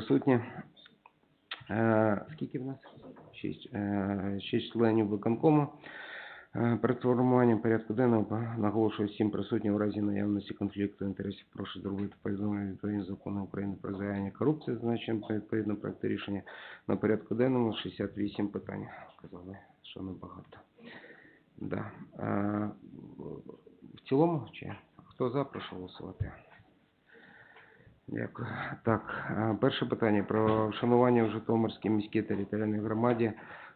присутні. Е, Скільки в нас? Шість. Е, Шість членів виконкому. Е, Перед порядку денного наголошую всім присутнім у разі наявності конфлікту інтересів. Прошу зробити повідомлення відповідно закону України про загальні корупції, зазначено відповідно проекту рішення на порядку денному 68 питань. Казали, що небагато. Да. В цілому чи хто за, прошу голосувати. Дякую. Так, е, перше питання про вшанування в Житомирській міській територіальній громаді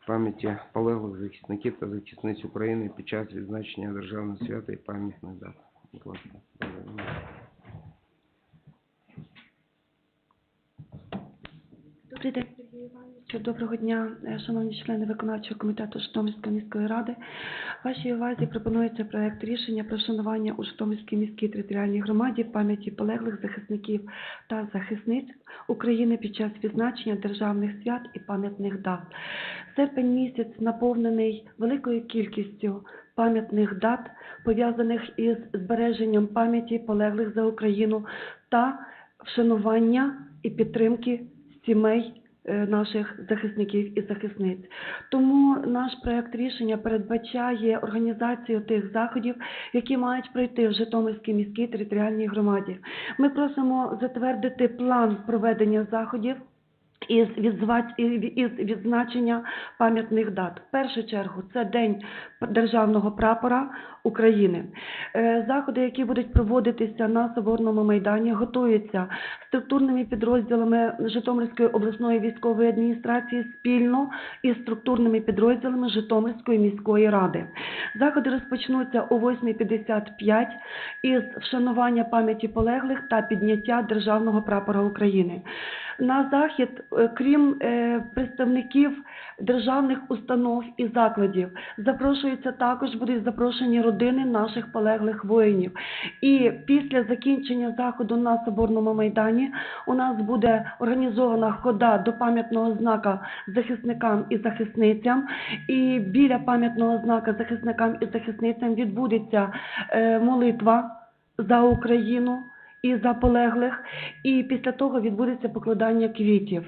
пам'яті полеглих захисників та захисниць України під час відзначення державного свята і пам'ятних дат. Добрий день. Доброго дня, е, шановні члени виконавчого комітету Житомирської міської ради. Вашій увазі пропонується проект рішення про вшанування у Житомирській міській територіальній громаді пам'яті полеглих захисників та захисниць України під час відзначення державних свят і пам'ятних дат. Серпень місяць наповнений великою кількістю пам'ятних дат, пов'язаних із збереженням пам'яті полеглих за Україну та вшанування і підтримки сімей наших захисників і захисниць. Тому наш проект рішення передбачає організацію тих заходів, які мають пройти в Житомирській міській територіальній громаді. Ми просимо затвердити план проведення заходів. Із відзначення пам'ятних дат. В першу чергу це День Державного прапора України. Е, Заходи, які будуть проводитися на Соборному майдані, готуються структурними підрозділами Житомирської обласної військової адміністрації спільно із структурними підрозділами Житомирської міської ради. Заходи розпочнуться о 8.55 із вшанування пам'яті полеглих та підняття Державного прапора України. На захід, е, крім е, представників державних установ і закладів, запрошуються також будуть запрошені родини наших полеглих воїнів. І після закінчення заходу на Соборному майдані у нас буде організована хода до пам'ятного знака захисникам і захисницям. І біля пам'ятного знака захисникам і захисницям відбудеться е, молитва за Україну і за полеглих, і після того відбудеться покладання квітів.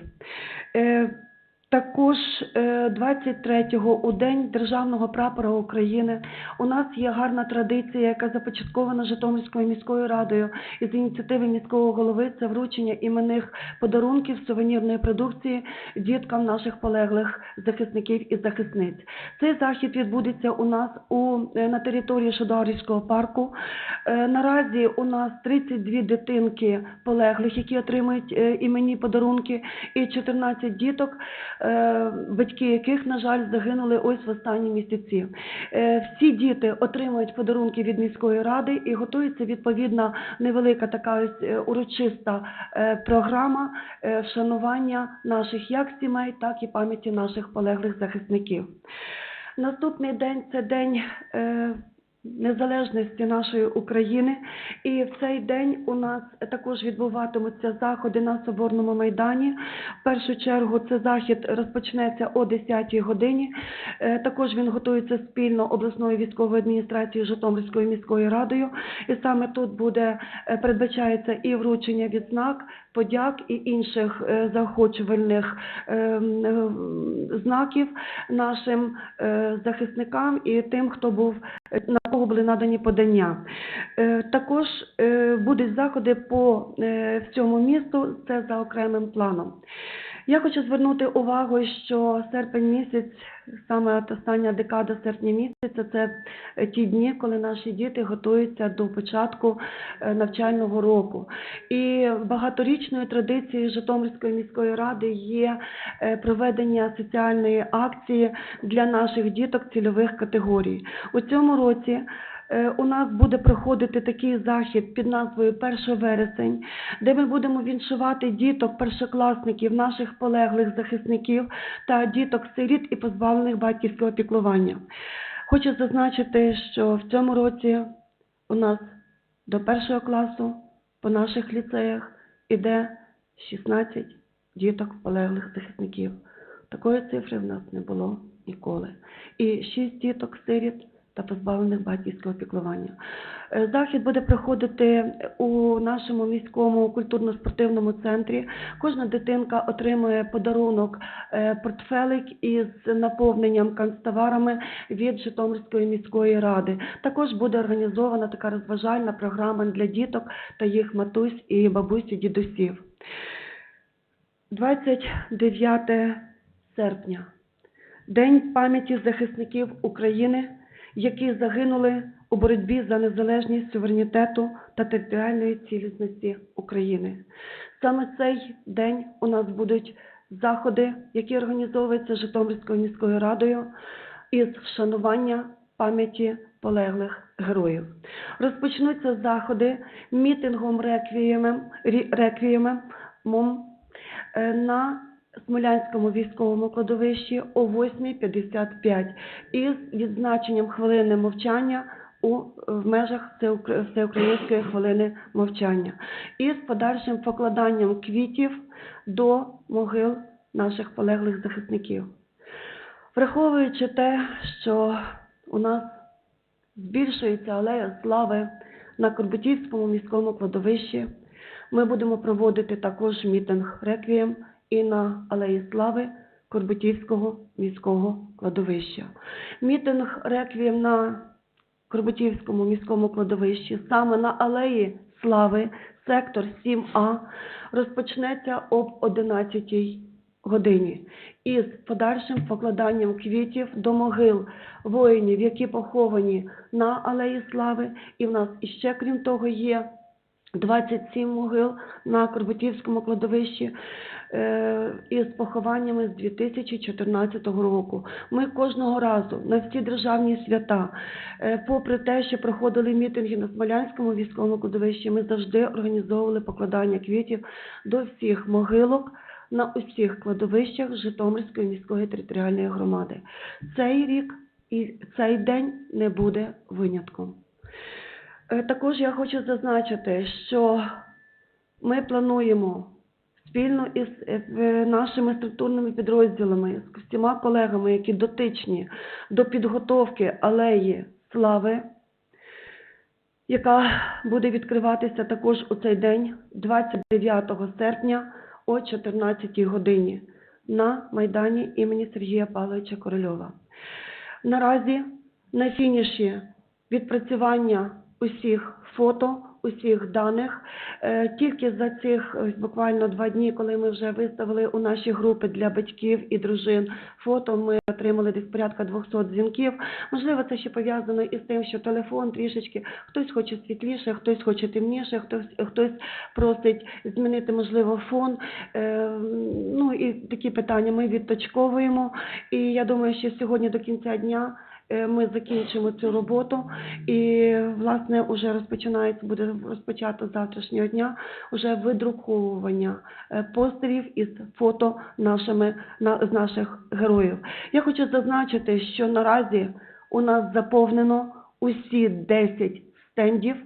Е, також е, 23-го у День Державного прапора України у нас є гарна традиція, яка започаткована Житомирською міською радою із ініціативи міського голови. Це вручення іменних подарунків сувенірної продукції діткам наших полеглих захисників і захисниць. Цей захід відбудеться у нас у е, на території Шодарівського парку. Е, Наразі у нас 32 дитинки полеглих, які отримують е, іменні подарунки, і 14 діток, е, батьки яких, на жаль, загинули ось в останні місяці. Е, Всі діти отримують подарунки від міської ради і готується відповідна невелика така ось е, урочиста е, програма е, вшанування наших як сімей, так і пам'яті наших полеглих захисників. Наступний день це день е, незалежності нашої України, і в цей день у нас також відбуватимуться заходи на Соборному майдані. В першу чергу це захід розпочнеться о 10-й годині. Е, Також він готується спільно обласною військовою адміністрацією Житомирською міською радою. І саме тут буде е, передбачається і вручення відзнак, подяк і інших е, заохочувальних е, м, е, знаків нашим захисникам і тим, хто був на кого були надані подання. Е, Також е, будуть заходи по е, всьому місту, це за окремим планом. Я хочу звернути увагу, що серпень місяць, саме остання декада серпня місяця, це е, ті дні, коли наші діти готуються до початку е, навчального року. І багаторічною традицією Житомирської міської ради є е, проведення соціальної акції для наших діток цільових категорій. У цьому році у нас буде проходити такий захід під назвою 1 вересень, де ми будемо віншувати діток, першокласників, наших полеглих захисників та діток сиріт і позбавлених батьківського піклування. Хочу зазначити, що в цьому році у нас до першого класу по наших ліцеях іде 16 діток полеглих захисників. Такої цифри в нас не було ніколи. І 6 діток сиріт та позбавлених батьківського піклування. Е, Захід буде проходити у нашому міському культурно-спортивному центрі. Кожна дитинка отримує подарунок е, портфелик із наповненням канцтоварами від Житомирської міської ради. Також буде організована така розважальна програма для діток та їх матусь і бабусі дідусів. 29 серпня. День пам'яті захисників України, які загинули у боротьбі за незалежність суверенітету та територіальної цілісності України. Саме цей день у нас будуть заходи, які організовуються Житомирською міською радою із вшанування пам'яті полеглих героїв. Розпочнуться заходи мітингом реквіємом, е, на Смолянському військовому кладовищі о 8.55 із відзначенням хвилини мовчання у в межах всеукраїнської хвилини мовчання і з подальшим покладанням квітів до могил наших полеглих захисників. Враховуючи те, що у нас збільшується алея слави на Корбутівському міському кладовищі, ми будемо проводити також мітинг реквієм і на алеї слави Корбутівського міського кладовища. Мітинг реквієм на Корбутівському міському кладовищі, саме на алеї Слави, сектор 7А, розпочнеться об 11 годині із подальшим покладанням квітів до могил воїнів, які поховані на алеї Слави. І в нас іще, крім того, є 27 могил на Корбутівському кладовищі е, із похованнями з 2014 року. Ми кожного разу на всі державні свята, е, попри те, що проходили мітинги на Смолянському військовому кладовищі, ми завжди організовували покладання квітів до всіх могилок на усіх кладовищах Житомирської міської територіальної громади. Цей рік і цей день не буде винятком. Е, Також я хочу зазначити, що ми плануємо спільно із е, нашими структурними підрозділами, з всіма колегами, які дотичні до підготовки алеї слави, яка буде відкриватися також у цей день, 29 серпня о 14 годині на Майдані імені Сергія Павловича Корольова. Наразі на фініші відпрацювання усіх фото, усіх даних. Е, Тільки за цих буквально два дні, коли ми вже виставили у наші групи для батьків і дружин фото, ми отримали десь порядка 200 дзвінків. Можливо, це ще пов'язано із тим, що телефон трішечки хтось хоче світліше, хтось хоче темніше, хтось хтось просить змінити можливо фон. Е, Ну і такі питання ми відточковуємо. І я думаю, що сьогодні до кінця дня е, ми закінчимо цю роботу і власне вже розпочинається буде розпочато з завтрашнього дня уже видруковування е, постерів із фото нашими на з наших героїв. Я хочу зазначити, що наразі у нас заповнено усі 10 стендів.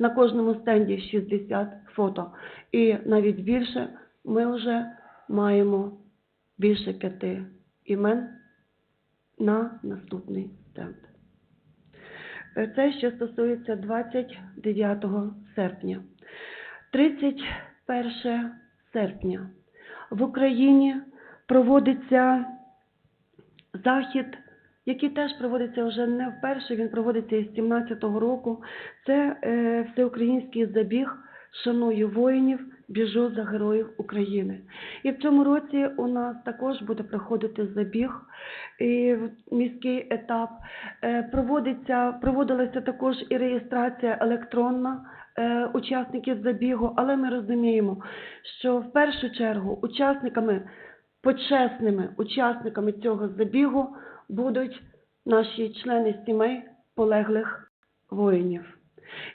На кожному стенді 60 фото. І навіть більше ми вже маємо більше п'яти імен на наступний. Е, Це що стосується 29 серпня. 31 серпня в Україні проводиться захід, який теж проводиться вже не вперше, він проводиться із 17-го року. Це е, всеукраїнський забіг Шаную воїнів, біжу за героїв України. І в цьому році у нас також буде проходити забіг і міський етап. Е, Проводиться, проводилася також і реєстрація електронна е, учасників забігу, але ми розуміємо, що в першу чергу учасниками, почесними учасниками цього забігу будуть наші члени сімей полеглих воїнів.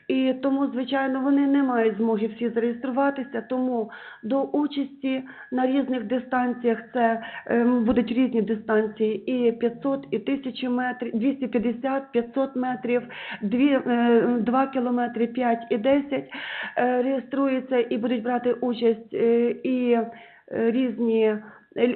І тому, звичайно, вони не мають змоги всі зареєструватися, тому до участі на різних дистанціях це ем, будуть різні дистанції і 500, і 1000 метрів, 250, 500 метрів, 2, 2 кілометри, 5 і 10 е, реєструються і будуть брати участь е, і е, різні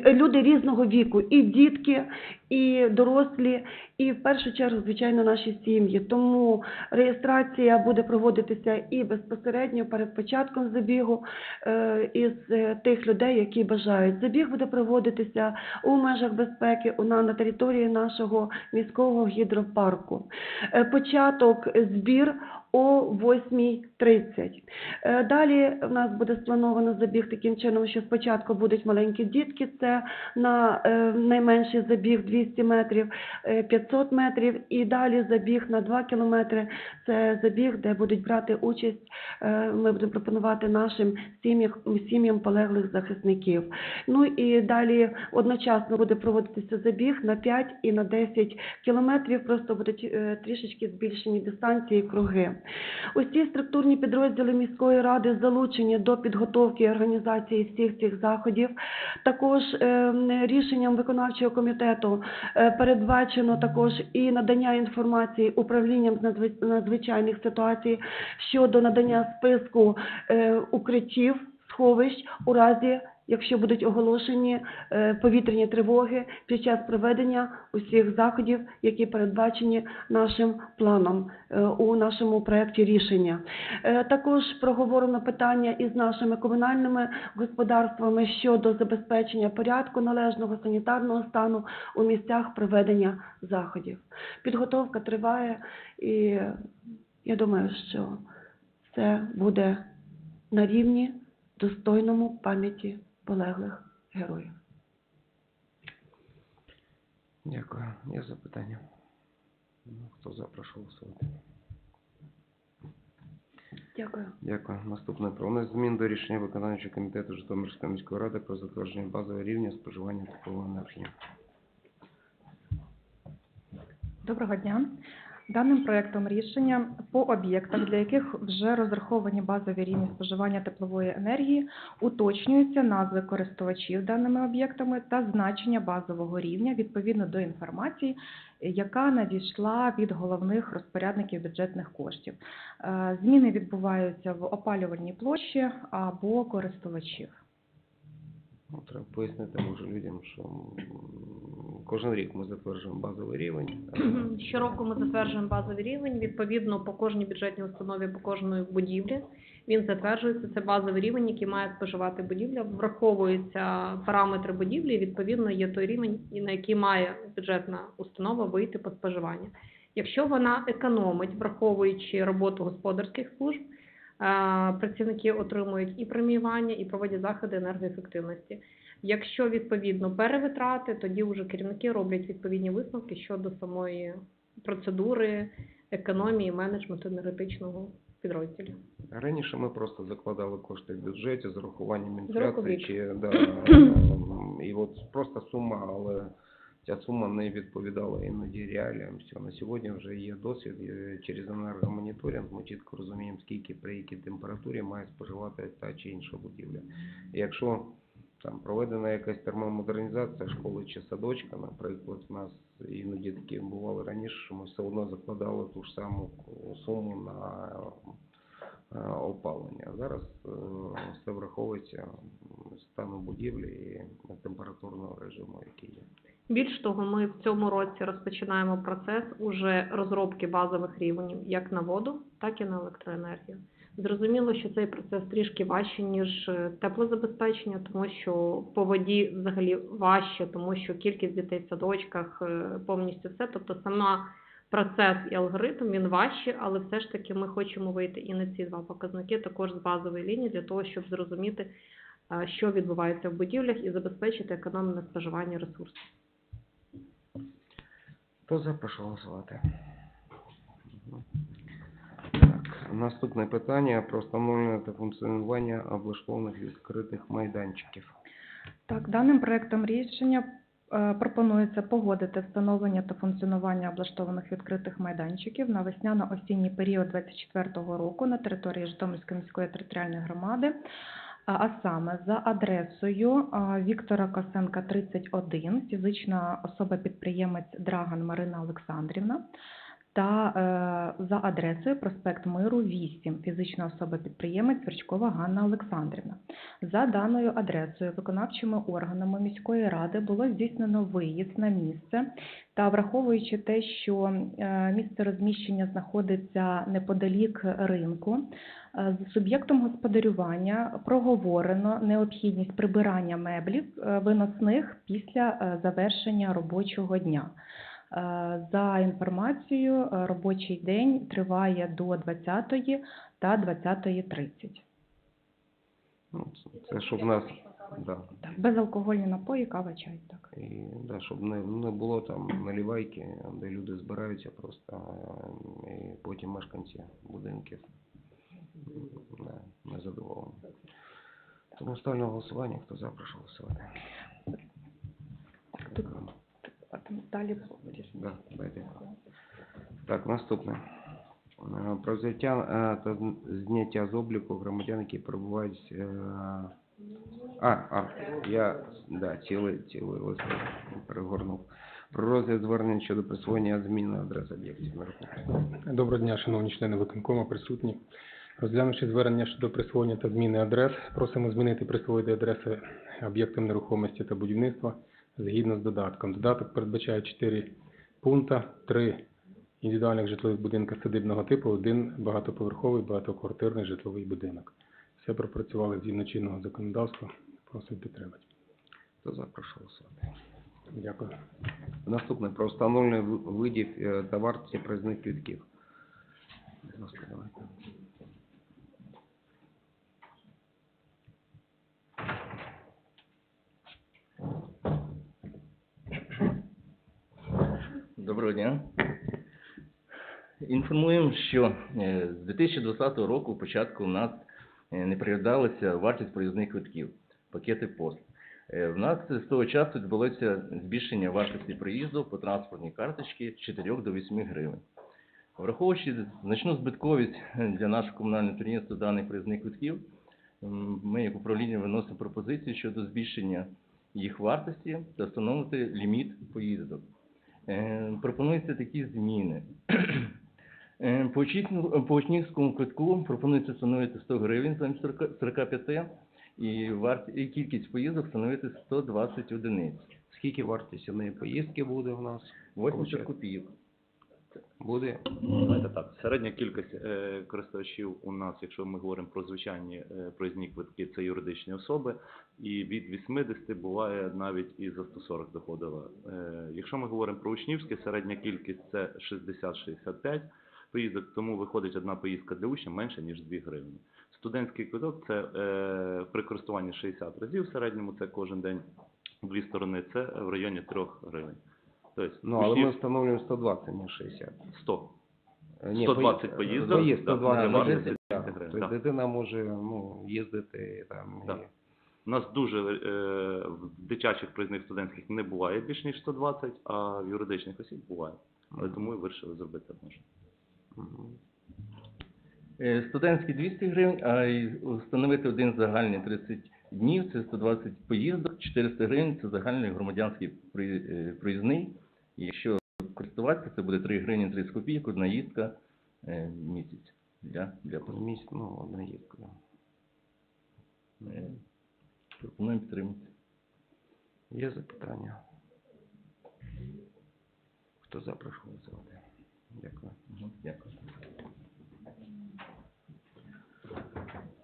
люди різного віку, і дітки, і дорослі, і в першу чергу, звичайно, наші сім'ї. Тому реєстрація буде проводитися і безпосередньо перед початком забігу е, із е, тих людей, які бажають. Забіг буде проводитися у межах безпеки на, території нашого міського гідропарку. Е, Початок збір о 8.30. Е, Далі в нас буде сплановано забіг таким чином, що спочатку будуть маленькі дітки, це на найменший забіг 200 метрів, е, 500 метрів, і далі забіг на 2 кілометри. Це забіг, де будуть брати участь. е, Ми будемо пропонувати нашим сім'ям, сім'ям полеглих захисників. Ну і далі одночасно буде проводитися забіг на 5 і на 10 кілометрів. Просто будуть е, трішечки збільшені дистанції круги. Усі структурні підрозділи міської ради залучені до підготовки і організації всіх цих заходів. Також е, рішенням виконавчого комітету е, передбачено також і надання інформації управлінням з надзвич- надзвичайних ситуацій щодо надання списку е, укриттів, сховищ у разі. Якщо будуть оголошені е, повітряні тривоги під час проведення усіх заходів, які передбачені нашим планом е, у нашому проєкті рішення. Е, Також проговорено питання із нашими комунальними господарствами щодо забезпечення порядку належного санітарного стану у місцях проведення заходів. Підготовка триває, і я думаю, що це буде на рівні достойному пам'яті полеглих героїв. Дякую. Є запитання? Ну, Хто за, прошу голосувати. Дякую. Дякую. Наступне про внесення змін до рішення виконавчого комітету Житомирської міської ради про затвердження базового рівня споживання теплової енергії. Доброго дня. Даним проектом рішення по об'єктах, для яких вже розраховані базові рівні споживання теплової енергії, уточнюються назви користувачів даними об'єктами та значення базового рівня відповідно до інформації, яка надійшла від головних розпорядників бюджетних коштів. Е, Зміни відбуваються в опалювальній площі або користувачів. Ну, треба пояснити може людям, що кожен рік ми затверджуємо базовий рівень. Щороку ми затверджуємо базовий рівень. Відповідно, по кожній бюджетній установі, по кожної будівлі він затверджується. Це базовий рівень, який має споживати будівля. Враховуються параметри будівлі. Відповідно, є той рівень, на який має бюджетна установа вийти по споживанню. Якщо вона економить, враховуючи роботу господарських служб, працівники отримують і преміювання, і проводять заходи енергоефективності. Якщо відповідно перевитрати, тоді вже керівники роблять відповідні висновки щодо самої процедури економії менеджменту енергетичного підрозділу. Раніше ми просто закладали кошти в бюджеті з урахуванням інфляції, чи да, і от просто сума, але ця сума не відповідала іноді реаліям. Все, на сьогодні вже є досвід через енергомоніторинг. Ми чітко розуміємо, скільки при якій температурі має споживати та чи інша будівля. Якщо там проведена якась термомодернізація школи чи садочка, наприклад, у нас іноді такі бували раніше, що ми все одно закладали ту ж саму суму на е, опалення. Зараз е, все враховується стану будівлі і температурного режиму, який є. Більш того, ми в цьому році розпочинаємо процес уже розробки базових рівнів як на воду, так і на електроенергію. Зрозуміло, що цей процес трішки важче, ніж е, теплозабезпечення, тому що по воді взагалі важче, тому що кількість дітей в садочках е, повністю все. Тобто сама процес і алгоритм він важче, але все ж таки ми хочемо вийти і на ці два показники, також з базової лінії, для того, щоб зрозуміти, е, що відбувається в будівлях і забезпечити економне споживання ресурсів. Хто за, прошу голосувати. Так, наступне питання про встановлення та функціонування облаштованих відкритих майданчиків. Так, даним проектом рішення е, пропонується погодити встановлення та функціонування облаштованих відкритих майданчиків на весняно-осінній період 2024 року на території Житомирської міської територіальної громади, а саме за адресою Віктора Косенка, 31, фізична особа-підприємець Драган Марина Олександрівна, та е, за адресою проспект Миру 8, фізична особа-підприємець Верчкова Ганна Олександрівна. За даною адресою виконавчими органами міської ради було здійснено виїзд на місце та враховуючи те, що е, місце розміщення знаходиться неподалік ринку, е, з суб'єктом господарювання проговорено необхідність прибирання меблів виносних після завершення робочого дня. Е, За інформацією, е, робочий день триває до 20 та 20.30. Ну, це щоб нас, да, Так, безалкогольні напої, кава, чай. Так. і, да, щоб не, не було там налівайки, де люди збираються просто, е, і потім мешканці будинків не, не задоволені. Тому ставлю голосування, хто за, прошу голосувати. Тут- А там далі Да. Так, наступне. Е, Про взяття е, та зняття з обліку громадян, які перебувають. е, А, а, я да, цілий, цілий лист перегорнув. Про розгляд звернень щодо присвоєння зміни адреси об'єктів нерухомості. Доброго дня, шановні члени виконкому, присутні. Розглянувши звернення щодо присвоєння та зміни адрес, просимо змінити присвоїти адреси об'єктам нерухомості та будівництва згідно з додатком. Додаток передбачає 4 пункти, 3 індивідуальних житлових будинка садибного типу, один багатоповерховий багатоквартирний житловий будинок. Все пропрацювали згідно чинного законодавства. Просимо підтримати. Хто за, голосувати. Дякую. Наступне про встановлення видів е, та вартості проїзних квитків. Будь ласка, давайте. Доброго дня. Інформуємо, що е, з 2020 року початку у нас е, не переглядалася вартість проїзних квитків, пакети пост. Е, В нас з того часу відбулося збільшення вартості проїзду по транспортній карточці з 4 до 8 гривень. Враховуючи значну збитковість для нашого комунального підприємства даних проїзних квитків, ми як управління виносимо пропозицію щодо збільшення їх вартості та встановити ліміт поїздок. Е, Пропонуються такі зміни. Е, По учнівському- квитку пропонується встановити 100 гривень замість 40 45 і, варт... і кількість поїздок встановити 120 одиниць. Скільки вартість однієї поїздки буде у нас? 80 Получається. копійок. Буде Давайте так. Середня кількість е, користувачів у нас, якщо ми говоримо про звичайні е, проїзні квитки, це юридичні особи, і від 80 буває навіть і за 140 доходило. Е, якщо ми говоримо про учнівські, середня кількість це 60-65 поїздок, тому виходить одна поїздка для учня менше, ніж 2 гривні. Студентський квиток це е, при користуванні 60 разів в середньому, це кожен день дві сторони, це в районі 3 гривень. Тобто, Ну, але ми встановлюємо 120, не 60. 100. Е, ні, 120 поїзд- поїздок, Поїзд да, 120 для поїздок, вартості так. 200 гривень, Тобто дитина може ну, їздити там. Так. і- У нас дуже е, в дитячих проїзних студентських не буває більш ніж 120, а в юридичних осіб буває. Але тому і вирішили зробити одножно. Мгм. Е, Студентські 200 гривень, а й встановити один загальний 30 днів, це 120 поїздок, 400 гривень це загальний громадянський при- е, проїзний. Якщо користуватися, це буде 3 гривні 30 копійок, одна їздка е, в місяць для, для поїздки. Місць, ну, одна їздка. Е, Пропонуємо підтримати. Є запитання? Хто за, прошу голосувати. Дякую. Мгм, Дякую.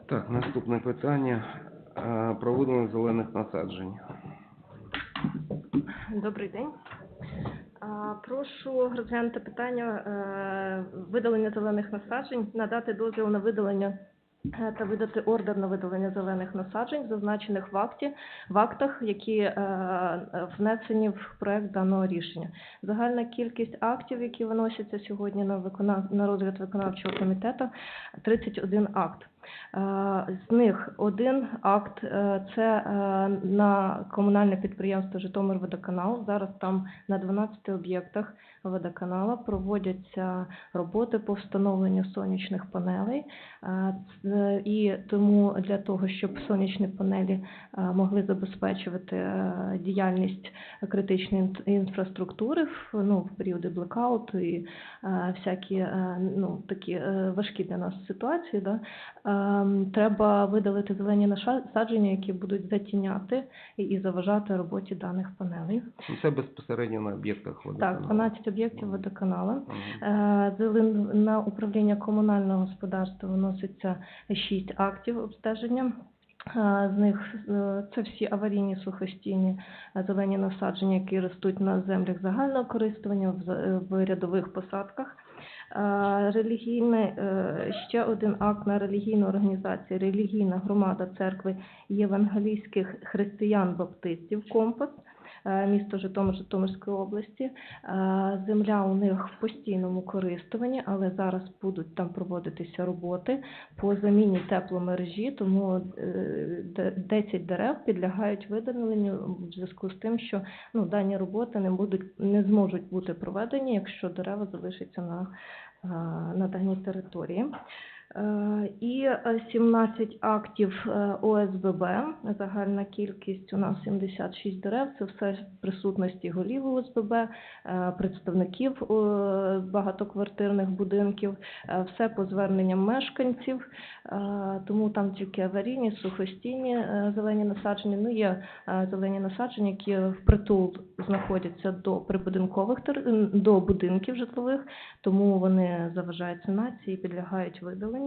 Так, наступне питання. Е, Про видалення зелених насаджень. Добрий день. Прошу розглянути питання е, видалення зелених насаджень, надати дозвіл на видалення е, та видати ордер на видалення зелених насаджень, зазначених в акті, в актах, які е, внесені в проект даного рішення. Загальна кількість актів, які виносяться сьогодні на, виконав... на розгляд виконавчого комітету, 31 акт. Е, З них один акт е, це е, на комунальне підприємство Житомирводоканал. Зараз там на 12 об'єктах водоканала проводяться роботи по встановленню сонячних панелей. Е, І тому для того, щоб сонячні панелі е, могли забезпечувати е, діяльність критичної інфраструктури в, ну, в періоди блекауту і е, всякі е, ну, такі е, важкі для нас ситуації, да, ем, треба видалити зелені насадження, які будуть затіняти і, заважати роботі даних панелей. Це безпосередньо на об'єктах Так, 12 об'єктів водоканалу. Мгм. Е, На управління комунального господарства виноситься 6 актів обстеження. Е, З них е, це всі аварійні сухостійні зелені насадження, які ростуть на землях загального користування в рядових посадках. Е, Релігійний е, ще один акт на релігійну організацію, релігійна громада церкви євангелійських християн-баптистів Компас місто Житомир Житомирської області. Е, Земля у них в постійному користуванні, але зараз будуть там проводитися роботи по заміні тепломережі, тому е, 10 дерев підлягають видаленню в зв'язку з тим, що ну, дані роботи не будуть не зможуть бути проведені, якщо дерева залишаться на, е, на даній території. Е, І е, 17 актів е, ОСББ, загальна кількість у нас 76 дерев, це все присутності голів ОСББ, е, представників е, багатоквартирних будинків, е, все по зверненням мешканців, е, тому там тільки аварійні, сухостійні е, зелені насадження. Ну, є е, зелені насадження, які впритул знаходяться до прибудинкових до будинків житлових, тому вони заважають санації і підлягають видаленню.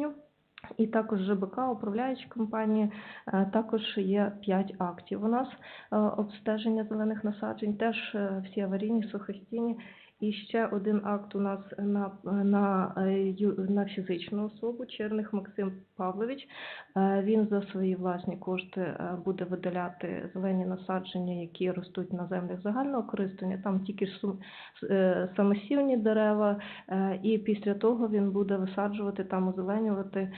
І також ЖБК, управляючі компанії, е, також є 5 актів у нас е, обстеження зелених насаджень, теж е, всі аварійні, сухостійні. І ще один акт у нас на, на, е, на фізичну особу, Черних Максим Павлович. Е, Він за свої власні кошти е, буде видаляти зелені насадження, які ростуть на землях загального користування. Там тільки самосівні дерева, І після того він буде висаджувати там, озеленювати,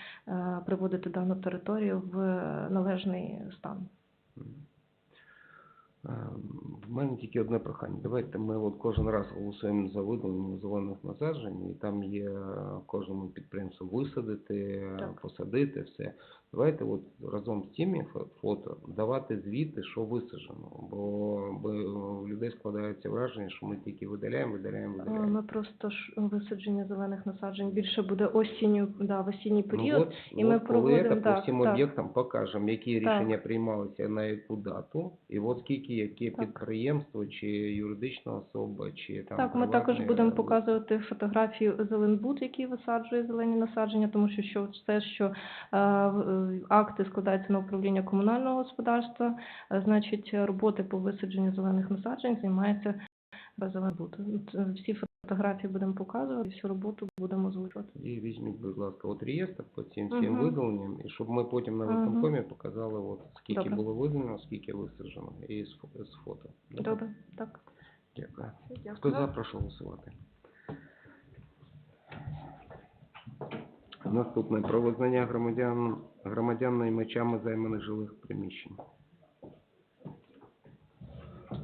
приводити дану територію в належний стан. Е, В мене тільки одне прохання. Давайте ми от кожен раз голосуємо за видалення зелених насаджень, і там є е, кожному підприємству висадити, Так. посадити все. Давайте от разом з тими фо- фото давати звіти, що висаджено, бо, бо у людей складається враження, що ми тільки видаляємо, видаляємо, Е, видаляємо. Ми просто ж висадження зелених насаджень більше буде осінню, да, в осінній Ну, період. от, і ми от коли проводимо, це по всім так. об'єктам покажемо, які Так. рішення приймалися на яку дату, і от скільки яке Так. підприємство, чи юридична особа, чи там Так, ми також будемо показувати фотографію Зеленбуд, який висаджує зелені насадження, тому що, що все, що е, е, акти складаються на управління комунального господарства, е, значить роботи по висадженню зелених насаджень займається Зеленбуд. Т- Всі фотографії будемо показувати, всю роботу будемо озвучувати. І візьміть, будь ласка, от реєстр по цим всім Мгм. видаленням, і щоб ми потім на Мгм. виконкомі показали, от скільки Добре. було видалено, скільки висаджено, і з, фо- з фото. Добре, так. Дякую. Дякую. Хто за, прошу голосувати. Наступне про визнання громадян, громадян наймачами займаних жилих приміщень. Е,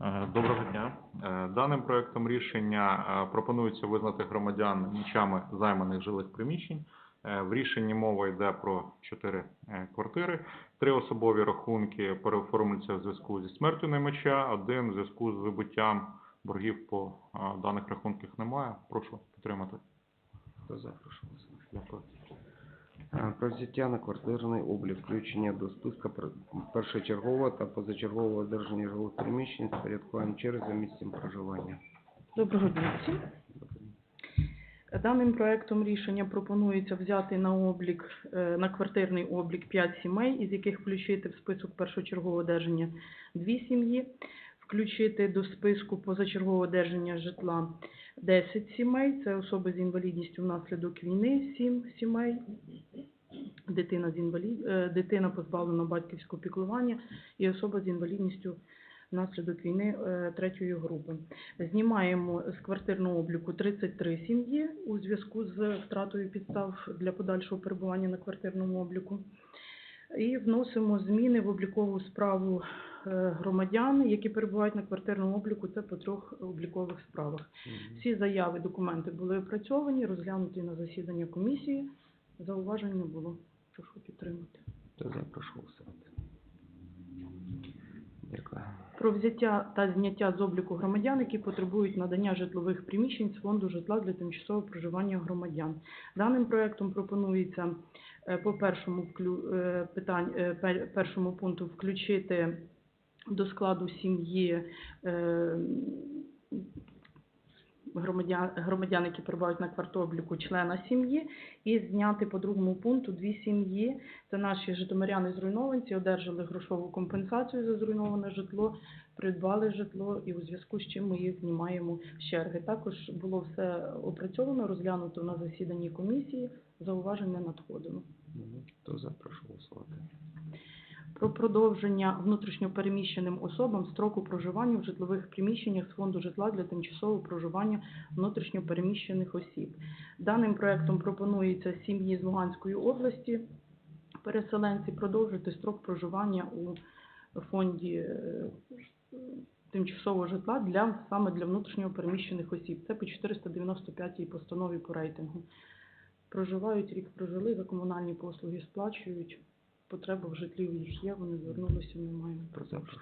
Доброго дня. Е, Даним проектом рішення е, пропонується визнати громадян нічами займаних жилих приміщень. Е, В рішенні мова йде про чотири е, квартири. Три особові рахунки переоформлюються в зв'язку зі смертю наймача, один в зв'язку з вибуттям боргів по е, даних рахунках немає. Прошу підтримати. Хто за, прошу. Дякую. Про взяття на квартирний облік, включення до списка пер- першочергового та позачергового одержання жилих приміщень з порядкуванням черг за місцем проживання. Доброго дня. Даним проектом рішення пропонується взяти на облік, е, на квартирний облік 5 сімей, із яких включити в список першочергового одержання 2 сім'ї, включити до списку позачергового одержання житла 10 сімей, це особи з інвалідністю внаслідок війни 7 сімей, дитина з інвалід... е, дитина позбавлена батьківського піклування і особа з інвалідністю внаслідок війни е, третьої групи. Знімаємо з квартирного обліку 33 сім'ї у зв'язку з втратою підстав для подальшого перебування на квартирному обліку. І вносимо зміни в облікову справу е, громадян, які перебувають на квартирному обліку. Це по трьох облікових справах. Всі заяви, документи були опрацьовані, розглянуті на засідання комісії. Зауважень не було. Прошу підтримати. Прошу голосувати. Про взяття та зняття з обліку громадян, які потребують надання житлових приміщень з фонду житла для тимчасового проживання громадян. Даним проектом пропонується е, по першому е, питань, е, першому пункту включити до складу сім'ї громадян, громадян, які перебувають на квартобліку члена сім'ї, і зняти по другому пункту дві сім'ї. Це наші житомиряни зруйнованці, одержали грошову компенсацію за зруйноване житло, придбали житло, і у зв'язку з чим ми їх знімаємо з черги. Також було все опрацьовано, розглянуто на засіданні комісії, зауважень не надходило. Хто за, прошу голосувати. Про продовження внутрішньопереміщеним особам строку проживання в житлових приміщеннях з фонду житла для тимчасового проживання внутрішньопереміщених осіб. Даним проектом пропонується сім'ї з Луганської області переселенці продовжити строк проживання у фонді е, тимчасового житла для саме для внутрішньопереміщених осіб. Це по 495 постанові по рейтингу. Проживають рік, прожили за комунальні послуги, сплачують. Потреба в житлі у їх є, вони звернулися, ми маємо продовжити.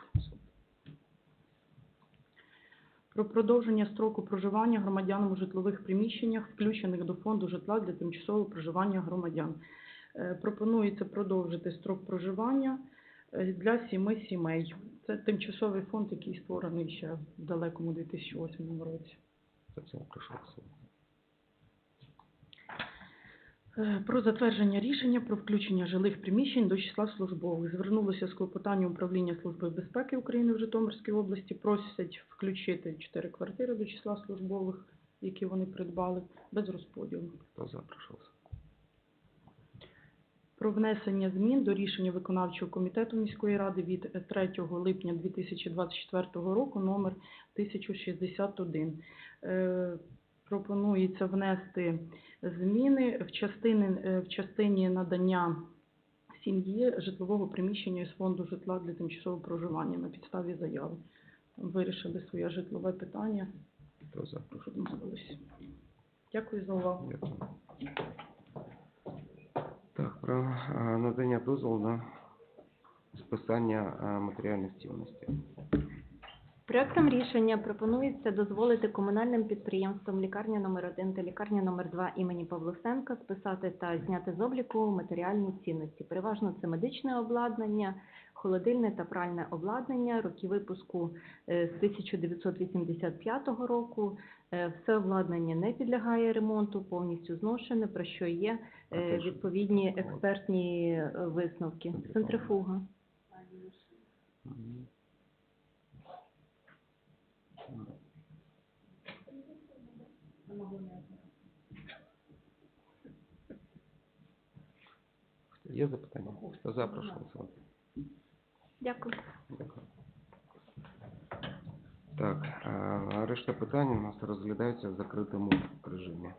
Про продовження строку проживання громадянам у житлових приміщеннях, включених до фонду житла для тимчасового проживання громадян. Е, Пропонується продовжити строк проживання е, для сіми сімей. Це тимчасовий фонд, який створений ще в далекому 2008 році. Хто за, прошу голосувати. Е, Про затвердження рішення про включення жилих приміщень до числа службових. Звернулося з клопотанням управління Служби безпеки України в Житомирській області. Просять включити чотири квартири до числа службових, які вони придбали, без розподілу. Хто за, прошу голосувати. Про внесення змін до рішення виконавчого комітету міської ради від е, 3 липня 2024 року номер 1061. Пропонується внести зміни в частини е, в частині надання сім'ї житлового приміщення із фонду житла для тимчасового проживання на підставі заяви. Вирішили своє житлове питання. Дякую за увагу. Так, про е, надання дозволу на списання е, матеріальних цінностей. Проектом рішення пропонується дозволити комунальним підприємствам лікарня номер 1 та лікарня номер 2 імені Павлусенка списати та зняти з обліку матеріальні цінності. Переважно це медичне обладнання, холодильне та пральне обладнання, роки випуску е, з 1985 року. Е, Все обладнання не підлягає ремонту, повністю зношене, про що є е, відповідні експертні висновки. Центрифуга. Є запитання? Хто за, прошу голосувати. Дякую. Дякую. Так, а решта питань у нас розглядаються в закритому режимі.